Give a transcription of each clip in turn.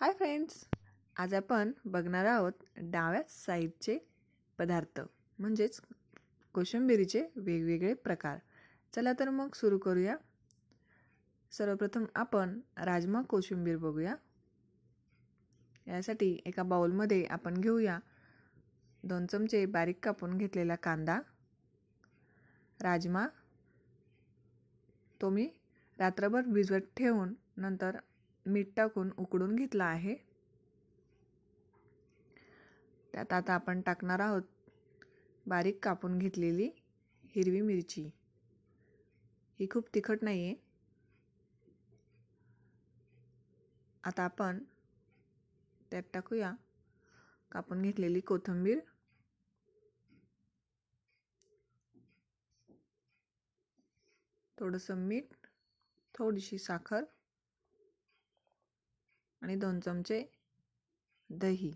Hi friends आज आपण बघणार आहोत डाव्या साईडचे पदार्थ म्हणजेच कोशिंबिरीचे वेगवेगळे प्रकार. चला तर मग सुरू करूया. सर्वप्रथम आपण राजमा कोशिंबीर बघूया. यासाठी एका बाउलमध्ये आपण घेऊया दोन चमचे बारीक कापून घेतलेला कांदा राजमा तो मी रात्रभर भिजवत ठेवून नंतर मीठ टाकून उकडून घेतला आहे. त्यात आता आपण टाकणार आहोत बारीक कापून घेतलेली हिरवी मिरची. ही खूप तिखट नाही आहे आता आपण त्यात टाकूया कापून घेतलेली कोथिंबीर. थोडंसं मीठ थोडीशी साखर. आणि दोन चमचे दही.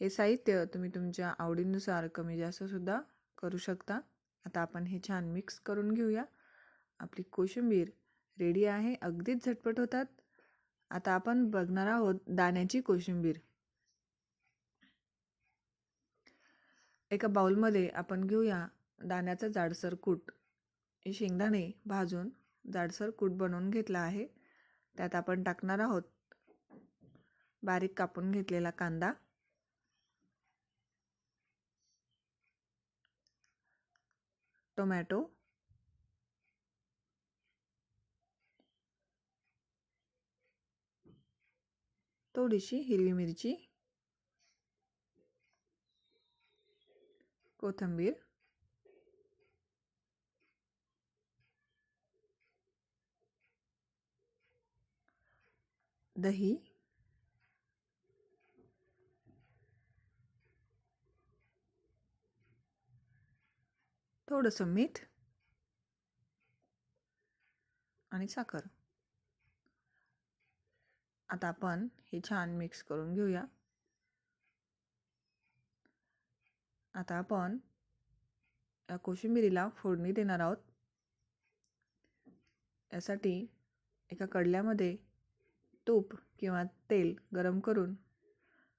हे साहित्य तुम्ही तुमच्या आवडीनुसार कमी जास्तसुद्धा करू शकता. आता आपण हे छान मिक्स करून घेऊया. आपली कोशिंबीर रेडी आहे अगदीच झटपट होतात. आता आपण बघणार आहोत दाण्याची कोशिंबीर. एका बाउलमध्ये आपण घेऊया दाण्याचा जाडसर कूट. हे शेंगदाणे भाजून जाडसर कूट बनवून घेतला आहे. त्यात आपण टाकणार आहोत बारीक कापून घेतलेला कांदा. टोमॅटो. थोडीशी हिरवी मिरची. कोथिंबीर. दही. थोडंसं मीठ आणि साखर. आता आपण हे छान मिक्स करून घेऊया. आता आपण या कोशिंबिरीला फोडणी देणार आहोत. यासाठी एका कडल्यामध्ये तूप किंवा तेल गरम करून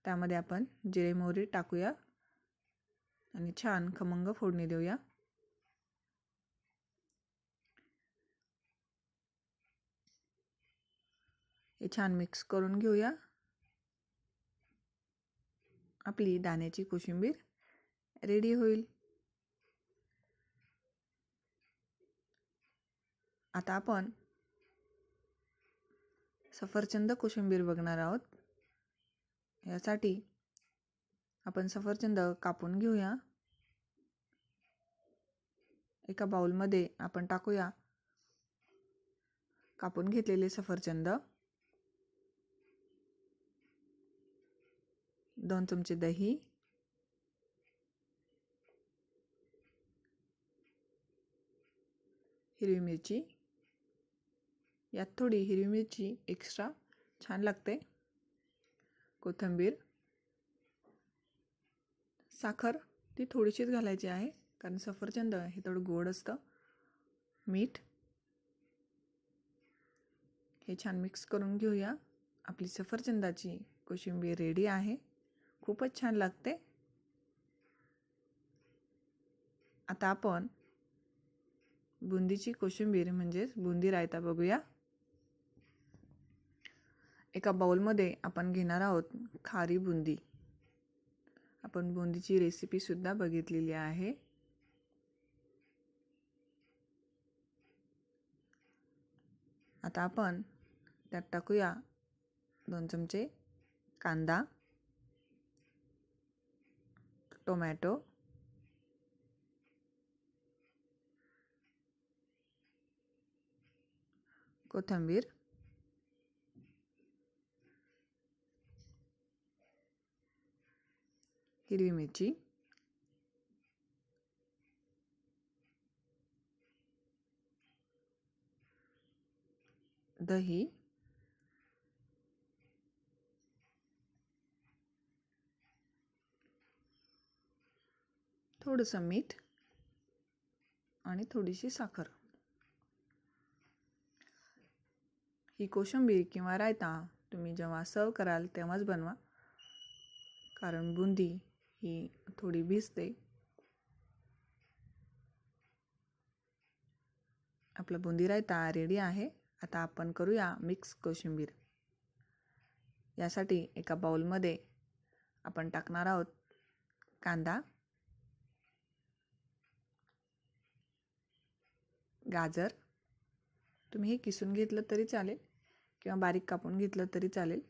त्यामध्ये आपण जिरे मोहरी टाकूया आणि छान खमंग फोडणी देऊया. हे छान मिक्स करून घेऊया. आपली दाण्याची कोशिंबीर रेडी होईल. आता आपण सफरचंद कोशिंबीर बघणार आहोत. यासाठी आपण सफरचंद कापून घेऊया. एका बाउलमध्ये आपण टाकूया कापून घेतलेले सफरचंद. दोन चमचे दही. हिरवी मिरची. यात थोडी हिरवी मिरची एक्स्ट्रा छान लागते. कोथिंबीर. साखर ती थोडीशीच घालायची आहे कारण सफरचंद हे थोडं गोड असतं. मीठ. हे छान मिक्स करून घेऊया. आपली सफरचंदाची कोशिंबीर रेडी आहे. खूपच छान लागते. आता आपण बुंदीची कोशिंबीर म्हणजेच बुंदी रायता बघूया. एका बाउलमध्ये आपण घेणार आहोत खारी बुंदी. आपण बुंदीची रेसिपीसुद्धा बघितलेली आहे. आता आपण त्यात टाकूया दोन चमचे कांदा. टोमॅटो। कोथिंबीर। हिरवी मिरची। दही। थोडंसं मीठ आणि थोडीशी साखर. ही कोशिंबीर किंवा रायता तुम्ही जेव्हा सर्व कराल तेव्हाच बनवा. कारण बुंदी ही थोडी भिजते. आपला बुंदी रायता रेडी आहे. आता आपण करूया मिक्स कोशिंबीर. यासाठी एका बाउलमध्ये आपण टाकणार आहोत कांदा. गाजर. तुम्ही हे किसून घेतलं तरी चालेल किंवा बारीक कापून घेतलं तरी चालेल.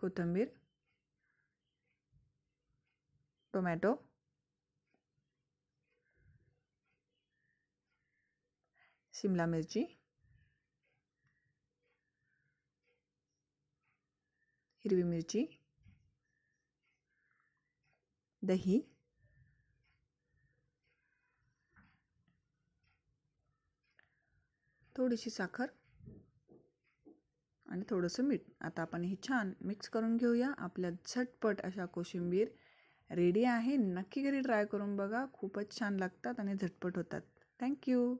कोथिंबीर. टोमॅटो. शिमला मिरची. हिरवी मिरची. दही. थोडीशी साखर आणि थोडंसं मीठ. आता आपण हे छान मिक्स करून घेऊया. आपल्या झटपट अशा कोशिंबीर रेडी आहे. नक्की घरी ट्राय करून बघा. खूपच छान लागतात आणि झटपट होतात. थँक्यू